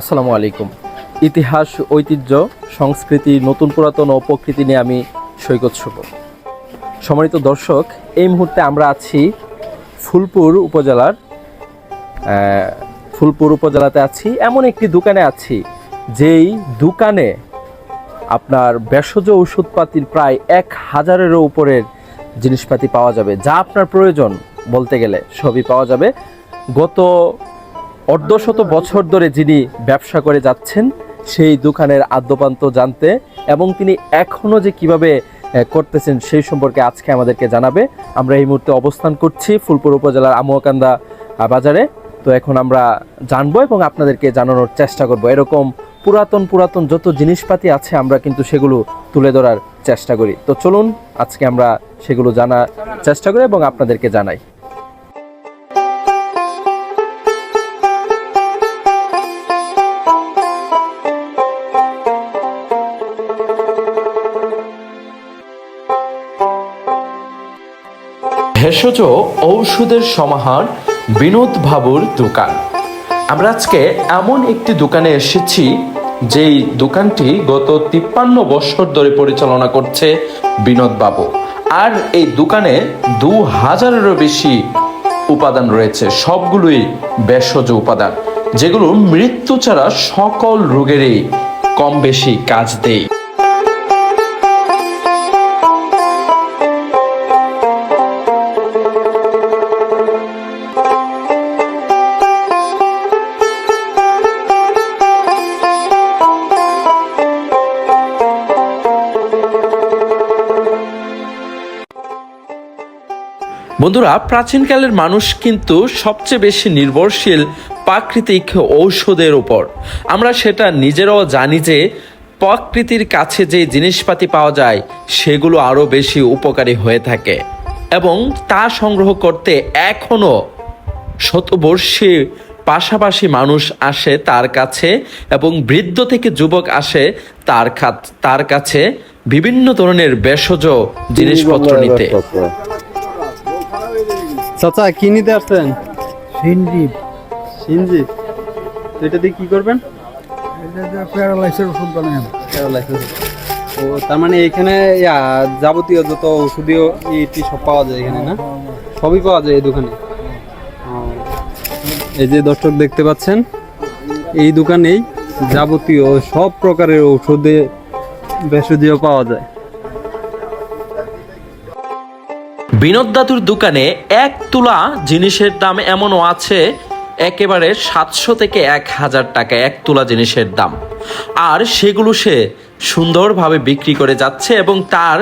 আসসালামু আলাইকুম। ইতিহাস, ঐতিহ্য, সংস্কৃতি, নতুন পুরাতন ও প্রকৃতি নিয়ে আমি সৈকত শুভ সম্মানিত দর্শক, এই মুহূর্তে আমরা আছি ফুলপুর উপজেলার ফুলপুর উপজেলাতে আছি। এমন একটি দোকানে আছি, যেই দোকানে আপনার ভেষজ ওষুধপাতির প্রায় এক হাজারেরও উপরের জিনিসপাতি পাওয়া যাবে। যা আপনার প্রয়োজন বলতে গেলে সবই পাওয়া যাবে। গত অর্ধশত বছর ধরে যিনি ব্যবসা করে যাচ্ছেন, সেই দোকানের আদ্যপান্ত জানতে এবং তিনি এখনও যে কীভাবে করতেছেন সেই সম্পর্কে আজকে আমাদেরকে জানাবে। আমরা এই মুহূর্তে অবস্থান করছি ফুলপুর উপজেলার আমুয়াকান্দা বাজারে। তো এখন আমরা জানব এবং আপনাদেরকে জানানোর চেষ্টা করব। এরকম পুরাতন পুরাতন যত জিনিসপাতি আছে, আমরা কিন্তু সেগুলো তুলে ধরার চেষ্টা করি। তো চলুন আজকে আমরা সেগুলো জানার চেষ্টা করি এবং আপনাদেরকে জানাই। ভেষজ ঔষধের সমাহার বিনোদ বাবুর দোকান। আমরা আজকে এমন একটি দোকানে এসেছি, যেই দোকানটি গত তিপ্পান্ন বছর ধরে পরিচালনা করছে বিনোদ বাবু। আর এই দোকানে দু হাজারেরও বেশি উপাদান রয়েছে, সবগুলোই ভেষজ উপাদান, যেগুলো মৃত্যু ছাড়া সকল রোগেরই কম বেশি কাজ দেয়। বন্ধুরা, প্রাচীনকালের মানুষ কিন্তু সবচেয়ে বেশি নির্ভরশীল প্রাকৃতিক ঔষধের উপর। আমরা সেটা নিজেরাও জানি যে, প্রকৃতির কাছে যে জিনিসপাতি পাওয়া যায়, সেগুলো আরও বেশি উপকারী হয়ে থাকে। এবং তা সংগ্রহ করতে এখনও শতবর্ষী পাশাপাশি মানুষ আসে তার কাছে এবং বৃদ্ধ থেকে যুবক আসে তার তার কাছে বিভিন্ন ধরনের ভেষজ জিনিসপত্র নিতে। চাচা কি নিতে আসছেন? সিন্ডি সিনজি? তো এটা দিয়ে কি করবেন? প্যারালাইসের ওষুধ বানায় ও তার মানে এখানে যাবতীয় যত ওষুধীয় ইটি সব পাওয়া যায় এখানে না? সবই পাওয়া যায় এই দোকানে? এই যে দর্শক দেখতে পাচ্ছেন এই দোকানেই যাবতীয় সব প্রকারের ঔষধে ভেষজীয় পাওয়া যায়। বিনোদ দাদুর দোকানে এক তুলা জিনিসের দাম এমনও আছে, একেবারে সাতশো থেকে এক হাজার টাকা এক তুলা জিনিসের দাম। আর সেগুলো সে সুন্দরভাবে বিক্রি করে যাচ্ছে এবং তার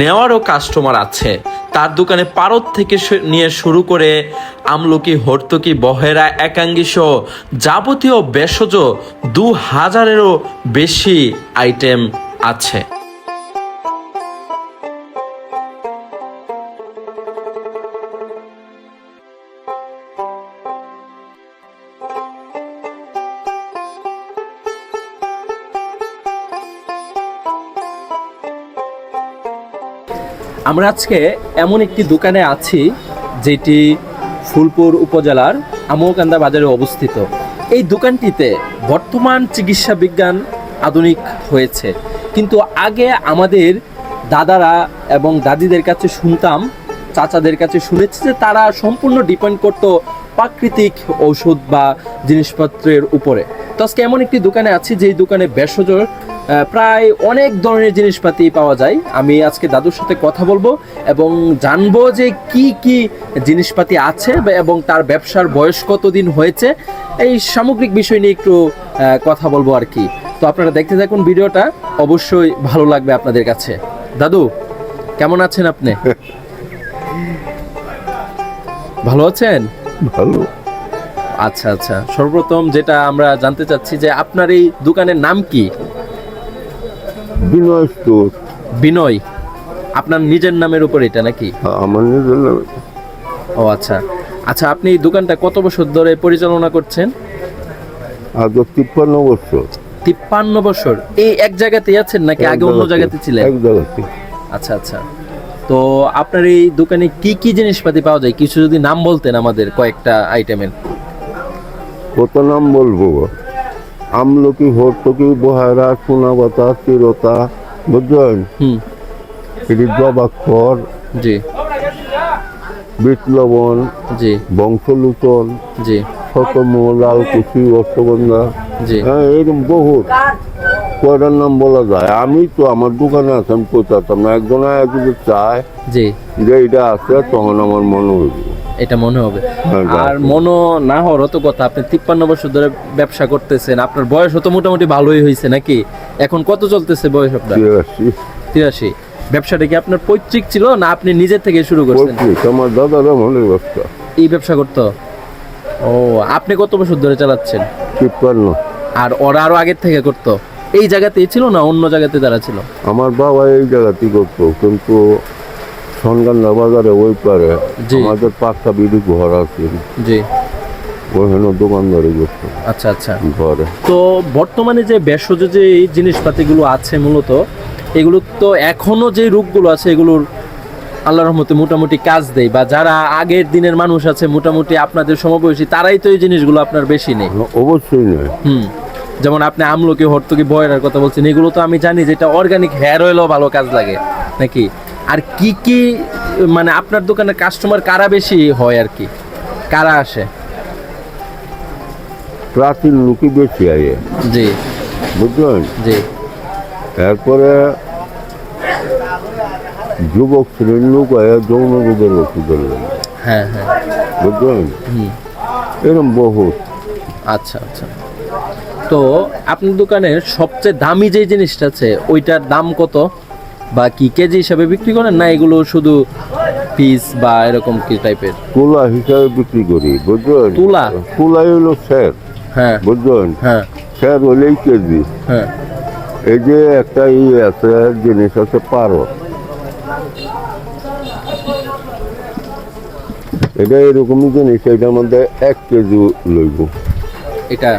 নেওয়ারও কাস্টমার আছে। তার দোকানে পারদ থেকে নিয়ে শুরু করে আমলকি, হর্তকি, বহেরা একাঙ্গি সহ যাবতীয় ভেষজ দু হাজারেরও বেশি আইটেম আছে। আমরা আজকে এমন একটি দোকানে আছি যেটি ফুলপুর উপজেলার আমোকান্দা বাজারে অবস্থিত। এই দোকানটিতে বর্তমান চিকিৎসা বিজ্ঞান আধুনিক হয়েছে। কিন্তু আগে আমাদের দাদারা এবং দাদিদের কাছে শুনতাম, চাচাদের কাছে শুনেছি যে তারা সম্পূর্ণ ডিপেন্ড করতো প্রাকৃতিক ঔষধ বা জিনিসপত্রের উপরে। তো আজকে এমন একটি দোকানে আছি যেই দোকানে ভেষজ প্রায় অনেক ধরনের জিনিসপাতি পাওয়া যায়। আমি আজকে দাদুর সাথে কথা বলব এবং জানব যে কি কি জিনিসপাতি আছে এবং তার ব্যবসার বয়স কতদিন হয়েছে। এই সামগ্রিক বিষয় নিয়ে একটু কথা বলব আর কি। তো আপনারা দেখতে থাকুন ভিডিওটা অবশ্যই ভালো লাগবে আপনাদের কাছে। দাদু কেমন আছেন আপনি? ভালো আছেন? ভালো। আচ্ছা আচ্ছা। সর্বপ্রথম যেটা আমরা জানতে চাচ্ছি যে আপনার এই দোকানের নাম কি? বিনয় স্টোর। বিনয় আপনার নিজের নামের উপর এটা নাকি? আমার নিজের নামে। ও আচ্ছা। আচ্ছা আপনি এই দোকানটা কত বছর ধরে পরিচালনা করছেন? আজ তিপ্পান্ন বছর। তিপ্পান্ন বছর। এই এক জায়গাতেই আছেন নাকি আগে অন্য জায়গাতে ছিলেন? এক জায়গাতে আচ্ছা আচ্ছা। তো আপনার এই দোকানে কি কি জিনিসপাতি পাওয়া যায়? কিছু যদি নাম বলতেন আমাদের কয়েকটা আইটেমের। কত নাম বলব? আমলকি হর্তকি বহারা সোনা বাতাস চিরতা বুঝলেন? এটি জবাক্ষর জি। বিট লবণ জি। বংশলুচন জি। শতম লালকুচি অশ্বগন্ধা জি। হ্যাঁ এরকম বহুত। কয়টার নাম বলা যায়? আমি তো আমার দোকানে আছে আমি কোথাতাম না। একজন যদি চায় জি। যে এটা আছে তখন আমার মনে হইবে। এটা মনে হবে। হ্যাঁ, আর। মনো না হওয়ার তো কথা আপনি তিপ্পান্ন বছর ধরে ব্যবসা করতেছেন আপনার বয়স তো মোটামুটি ভালোই হয়েছে নাকি? এখন কত চলতেছে বয়স আপনার? তিরাশি। ব্যবসাটা কি আপনার পৈতৃক ছিল না আপনি নিজের থেকে শুরু করছেন? আমার দাদারা ব্যবসা এই ব্যবসা করতো? ও আপনি কত বছর ধরে চালাচ্ছেন? তিপ্পান্ন। আর ওরা আরও আগের থেকে করতো? এই জায়গাতেই ছিল না অন্য জায়গাতে তারা ছিল? আমার বাবা এই জায়গাতেই করতো কিন্তু সনগান্ডা বাজারে ওই পারে আমাদের পাঁচটা বিড়ি ঘর আছে। জি। ওখানে দোকানদারি করতো। আচ্ছা আচ্ছা। ঘরে। তো বর্তমানে যে ভেষজ যে এই জিনিসপাতিগুলো আছে মূলত এগুলো তো এখনও যে রূপগুলো আছে এগুলোর আল্লাহ রহমতে মোটামুটি কাজ দেয় বা যারা আগের দিনের মানুষ আছে মোটামুটি আপনাদের সমবয়সী তারাই তো এই জিনিসগুলো আপনার বেশি নেই অবশ্যই নয়। হুম। যেমন আপনি আমলকি হর্তকি বয়রার কথা বলছেন এগুলো তো আমি জানি যেটা অর্গানিক হেয়ার অয়েলও ভালো কাজ লাগে নাকি? আর কি কি মানে আপনার দোকানে কাস্টমার কারা বেশি হয় আর কি? কারা আসে? প্রাচীন লোকই বেশি আয়ে। জি। বুঝলেন? জি। এরপরে যুবক শ্রেণির লোক আয়া যৌন রোগের ওষুধের হ্যাঁ হ্যাঁ। বুঝলেন? এরকম বহুত। আচ্ছা আচ্ছা। তো আপনার দোকানের সবচেয়ে দামি যে জিনিসটা আছে ওইটার দাম কত? বা কি কেজি হিসাবে বিক্রি করেন? না এগুলো শুধু পিস বা এরকম কি টাইপের তুলা হিসাবে বিক্রি করি বুঝলেন? তুলা? তুলাই হলো স্যার হ্যাঁ। বুঝলেন? হ্যাঁ। স্যার হলেই কেজি। হ্যাঁ। এই যে একটা ই আছে জিনিস আছে পারো। এটা এরকমই জিনিস এটার মধ্যে এক কেজি লইব। এটা?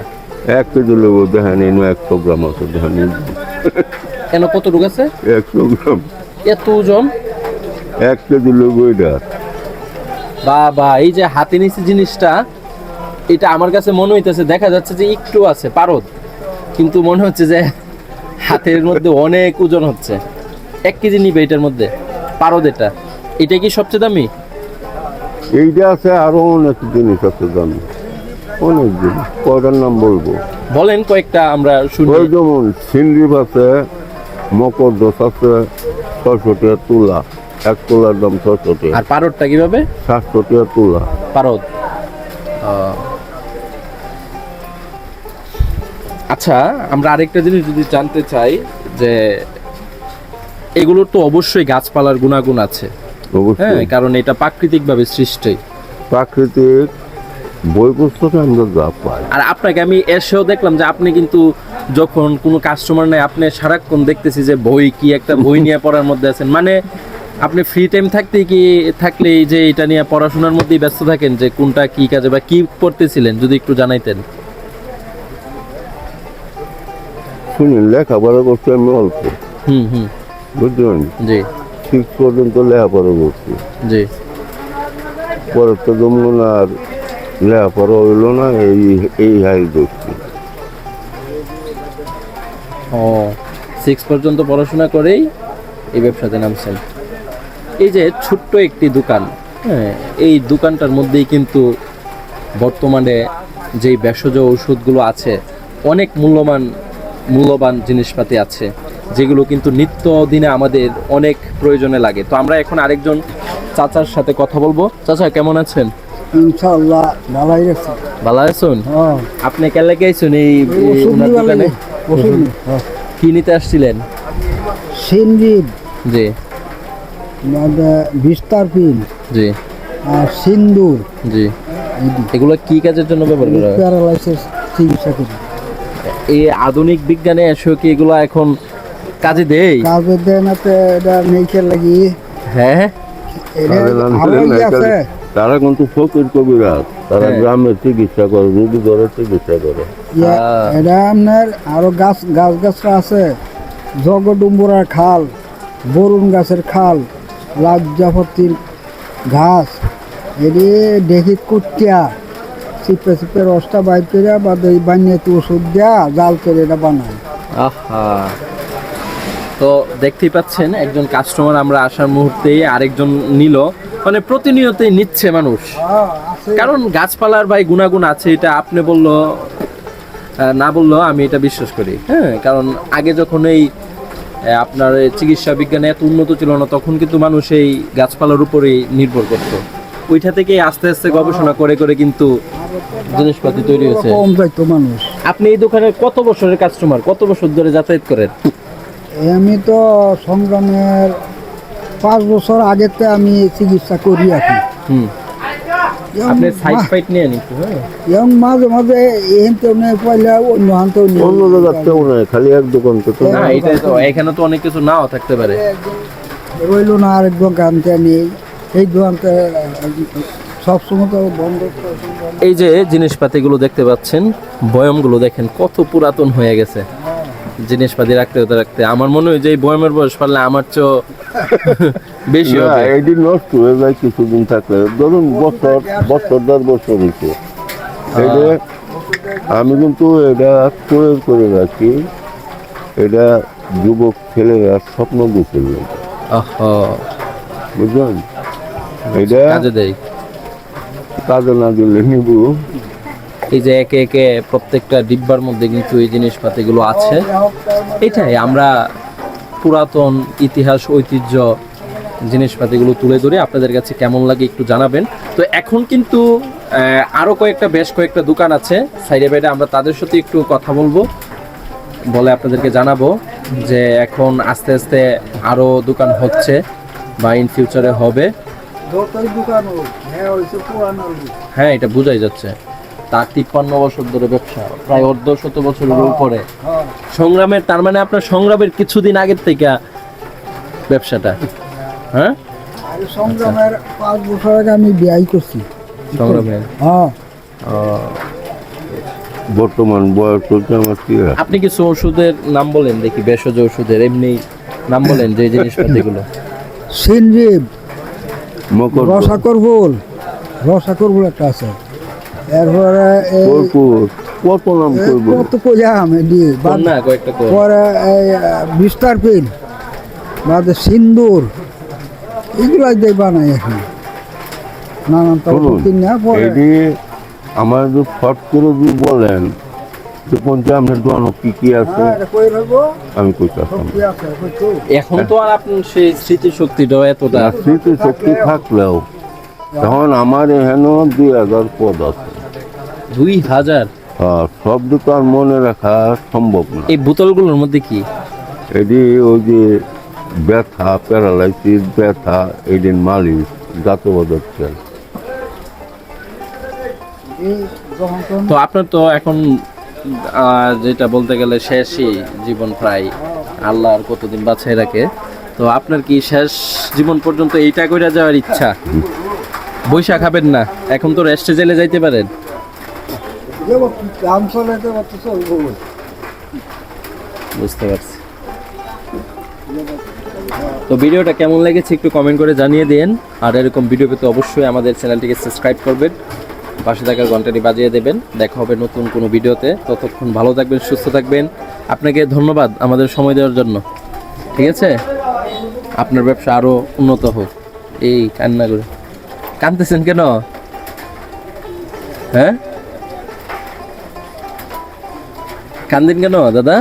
এক কেজি লইব দেখেন একশো গ্রাম আছে দেখেন। কেন কত রোগ আছে? একশো গ্রাম। এত ওজন এক কেজি লইব এটা। বা বা এই যে হাতে নিচে জিনিসটা এটা আমার কাছে মনে হইতেছে দেখা যাচ্ছে যে একটু আছে পারদ। কিন্তু মনে হচ্ছে যে হাতের মধ্যে অনেক ওজন হচ্ছে। এক কেজি নিবে এটার মধ্যে পারদ এটা। এটা কি সবচেয়ে দামি? এইটা আছে আরও অনেক জিনিস আছে দামি। অনেক জিনিস। কয়টার নাম বলব? বলেন কয়েকটা আমরা শুনি। যেমন সিন্দ্রিপ আছে মকর দোষ আছে ছয়শো টাকা তুলা এক তোলার দাম ছয়শো টাকা আর পারদটা কীভাবে? সাতশো টাকা তুলা। পারদ। আচ্ছা আমরা আরেকটা জিনিস যদি জানতে চাই যে এগুলোর তো অবশ্যই গাছপালার গুণাগুণ আছে। হ্যাঁ কারণ এটা প্রাকৃতিকভাবে সৃষ্টি। প্রাকৃতিক বই পুস্তকে আমরা যা পাই। আর আপনাকে আমি এসেও দেখলাম যে আপনি কিন্তু যখন কোনো কাস্টমার নেই আপনি সারাক্ষণ দেখতেছি যে বই কি একটা বই নিয়ে পড়ার মধ্যে আছেন। মানে আপনি ফ্রি টাইম থাকতে কি থাকলে এই যে এটা নিয়ে পড়াশোনার মধ্যেই ব্যস্ত থাকেন যে কোনটা কি কাজে বা কি পড়তেছিলেন যদি একটু জানাইতেন। শুনুন লেখাপড়া করছি আমি অল্প। হুম হুম। বুঝলেন? জি। সিক্স পর্যন্ত লেখাপড়া করছি। জি। পরে তো যেমন আর লেখাপড়া হইল না এই এই হাই ধরছি। ও সিক্স পর্যন্ত পড়াশোনা করেই এই ব্যবসাতে নামছেন। এই যে ছোট্ট একটি দোকান হ্যাঁ এই দোকানটার মধ্যেই কিন্তু বর্তমানে যেই ভেষজ ঔষধগুলো আছে অনেক মূল্যবান মূল্যবান জিনিসপাতি আছে যেগুলো কিন্তু নিত্য দিনে আমাদের অনেক প্রয়োজনে লাগে। তো আমরা এখন আরেকজন চাচার সাথে কথা বলব। চাচা কেমন আছেন? ইনশাআল্লাহ ভালো আছেন? হ্যাঁ। আপনি কেলে গেছেন এই দোকানে। কি নিতে আসছিলেন? সিনজিদ জি। বিস্তার পিন জি। আর সিন্দুর। জি। এগুলো কি কাজের জন্য ব্যবহার করা হয়? প্যারালাইসিস চিকিৎসা করি। এই আধুনিক বিজ্ঞানে এসেও কি এগুলো এখন কাজে দেন এটা নেইকে লাগি। হ্যাঁ। এটা তারা জানেন আরও না, ই আছে। তারা কিন্তু ফকির কবিরাজ। তারা হ্যাঁ। গ্রামে চিকিৎসা করে রুগী ধরে চিকিৎসা করে। এটা আপনার আরও গাছ গাছ গাছরা আছে। জগডুম্বুরার খাল বরুণ গাছের খাল লাজ্জাপতির ঘাস এটি দেখি কুটিয়া চিপে চিপে রসটা বাইর করে বা এই বানিয়ে ওষুধ দেয়া জাল করে এটা বানায়। আহা। তো দেখতেই পাচ্ছেন একজন কাস্টমার আমরা আসার মুহূর্তেই আরেকজন নিল। মানে প্রতিনিয়তই নিচ্ছে মানুষ। কারণ গাছপালার ভাই গুণাগুণ আছে এটা আপনি বলল না বলল আমি এটা বিশ্বাস করি। হ্যাঁ কারণ আগে যখন এই আপনার চিকিৎসা বিজ্ঞানে এত উন্নত ছিল না তখন কিন্তু মানুষ এই গাছপালার উপরেই নির্ভর করতো। ওইটা থেকেই আস্তে আস্তে গবেষণা করে করে কিন্তু জিনিসপাতি তৈরি হয়েছে। কম যাইতো মানুষ। আপনি এই দোকানে কত বছরের কাস্টমার কত বছর ধরে যাতায়াত করেন? আমি তো সংগ্রামের পাঁচ বছর আগেতে আমি চিকিৎসা করি এবং আপনি সাইড ফাইট নিয়ে নিতে হ্যাঁ? এবং মাঝে মাঝে পাইলে অন্য খালি এক দোকান তো না এটা তো এখানে তো অনেক কিছু নাও থাকতে পারে। রইল না আরেক দোকানতে নেই এই দোকানতে সবসময় তো বন্ধ এই যে জিনিসপাতিগুলো দেখতে পাচ্ছেন বয়ামগুলো দেখেন কত পুরাতন হয়ে গেছে। জিনিসপাতি রাখতে হতে রাখতে। আমার মনে হয় যে এই বয়ামের বয়স পারলে আমার চো বেশি হবে। এটি নষ্ট হয়ে যায় কিছুদিন থাকলে। ধরুন বছর বছর দশ বছর হয়েছে এটা আমি কিন্তু এটা প্রয়োগ করে রাখি। এটা যুবক ছেলেরা স্বপ্ন দেখে আহা, বুঝলেন? এটা কাজে না দিলে নিব। এই যে একে একে প্রত্যেকটা ডিব্বার মধ্যে কিন্তু এই জিনিসপাতিগুলো আছে। এটাই আমরা পুরাতন ইতিহাস ঐতিহ্য জিনিসপাতিগুলো তুলে ধরে আপনাদের কাছে কেমন লাগে একটু জানাবেন। তো এখন কিন্তু আহ, আরও কয়েকটা বেশ কয়েকটা দোকান আছে। সাইডে বাইরে আমরা তাদের সাথে একটু কথা বলব বলে আপনাদেরকে জানাব যে এখন আস্তে আস্তে আরও দোকান হচ্ছে বা ইন ফিউচারে হবে। হ্যাঁ হ্যাঁ এটা বোঝাই যাচ্ছে। তার তিপ্পান্ন বছর ধরে ব্যবসা প্রায় অর্ধ শত বছরের উপরে। হ্যাঁ। সংগ্রামের তার মানে আপনার সংগ্রামের কিছুদিন আগের থেকে ব্যবসাটা। হ্যাঁ। সংগ্রামের পাঁচ বছর আগে আমি বিয়াই করছি। সংগ্রামের হ্যাঁ। বর্তমান বয়স চলছে আমার কি আপনি কিছু ওষুধের নাম বলেন দেখি ভেষজ ওষুধের এমনি নাম বলেন যে জিনিসপাতিগুলো। সিনজিব মকর রসাকর ফুল রসাকর ফুল একটা আছে। এরপরে কত নাম করব কত না কয়েকটা পরে বিস্তার পিন বাদে সিন্দুর এগুলো দিয়ে বানাই এখন। নানান তো শুনুন পরে আমার যে ফট করে যদি বলেন যে পঞ্চায়েতের দোকান কি কি আছে হ্যাঁ? আমি কইতাম? এখন তো আর আপনার সেই স্মৃতিশক্তিটা এতটা স্মৃতি শক্তি থাকলেও তখন আমার এখানে দুই হাজার পদ আছে। দুই হাজার? আর সব দোকান মনে রাখা সম্ভব না। এই বোতলগুলোর মধ্যে কি? এটি ওই যে ব্যথা প্যারালাইসিস ব্যথা এদিন মালিশ জাতবাদক চাই তো আপনার তো এখন যেটা বলতে গেলে শেষই জীবন প্রায়। আল্লাহ আর কতদিন বাছাই রাখে। তো আপনার কি শেষ জীবন পর্যন্ত এইটা করে যাওয়ার ইচ্ছা? বৈশাখ খাবেন না এখন তো রেস্টে জেলে যাইতে পারেন। বুঝতে পারছি। তো ভিডিওটা কেমন লেগেছে একটু কমেন্ট করে জানিয়ে দিন। আর এরকম ভিডিও পেতে অবশ্যই আমাদের চ্যানেলটিকে সাবস্ক্রাইব করবেন। পাশে থাকার ঘন্টাটি বাজিয়ে দেবেন। দেখা হবে নতুন কোনো ভিডিওতে। ততক্ষণ ভালো থাকবেন, সুস্থ থাকবেন। আপনাকে ধন্যবাদ আমাদের সময় দেওয়ার জন্য। ঠিক আছে? আপনার ব্যবসা আরও উন্নত হোক। এই কান্না করে। কানতেছেন কেন? হ্যাঁ? কান্দেন কেন দাদা?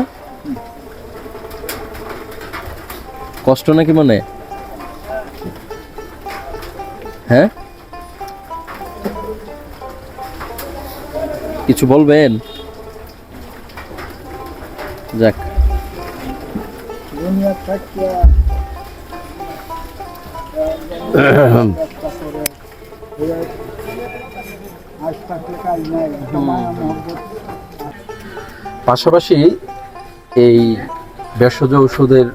কষ্ট নাকি মনে? হ্যাঁ? কিছু বলবেন? যাক। আজ থাকলে কাজ নাই পাশাপাশি এই ভেষজ ওষুধের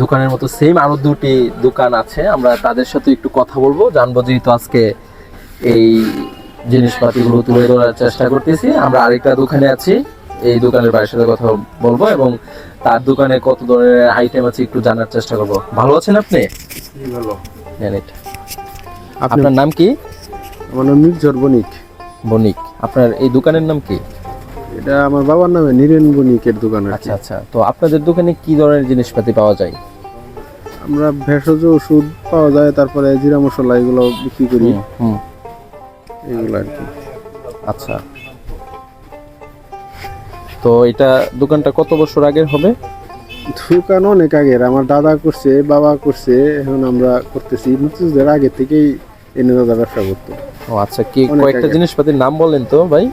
দোকানের মতো সেম আরও দুটি দোকান আছে আমরা তাদের সাথে একটু কথা বলব। জানব যেহেতু আজকে এই জিনিসপাতিগুলো তুলে ধরার চেষ্টা করতেছি। আমরা আরেকটা দোকানে আছি এই দোকানের ভাইয়ের সাথে কথা বলব এবং তার দোকানে কত ধরনের আইটেম আছে একটু জানার চেষ্টা করব। ভালো আছেন আপনি? নেন আপনার নাম কি? আমার নাম বণিক। বণিক। আপনার এই দোকানের নাম কি? এটা আমার বাবার নামে নীরেন বণিকের দোকান। আচ্ছা আচ্ছা। তো আপনাদের দোকানে কি ধরনের জিনিসপাতি পাওয়া যায়? আমরা ভেষজ ওষুধ পাওয়া যায় তারপরে জিরা মশলা এগুলো বিক্রি করি। হুম, এগুলো আর কি। আচ্ছা। তো এটা দোকানটা কত বছর আগের হবে? দোকান অনেক আগের। আমার দাদা করছে বাবা করছে এখন আমরা করতেছি। মুক্তিযুদ্ধের আগে থেকেই এনে দাদা ব্যবসা করতো। ও আচ্ছা কি কয়েকটা জিনিসপাতির নাম বলেন তো ভাই?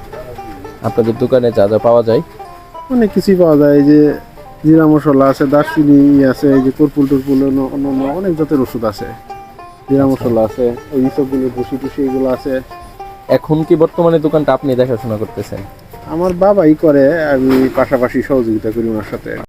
আপনাদের দোকানে যা যা পাওয়া যায়? অনেক কিছুই পাওয়া যায় এই যে জিরা মশলা আছে দারচিনি আছে এই যে কর্পুল টুরপুল অন্য- অন্য অন্য অনেক জাতের ওষুধ আছে। জিরা মশলা আছে ওই সবগুলো ভুসি টুসি এগুলো আছে। এখন কি বর্তমানে দোকানটা আপনি দেখাশোনা করতেছেন? আমার বাবাই করে আমি পাশাপাশি সহযোগিতা করি ওনার সাথে।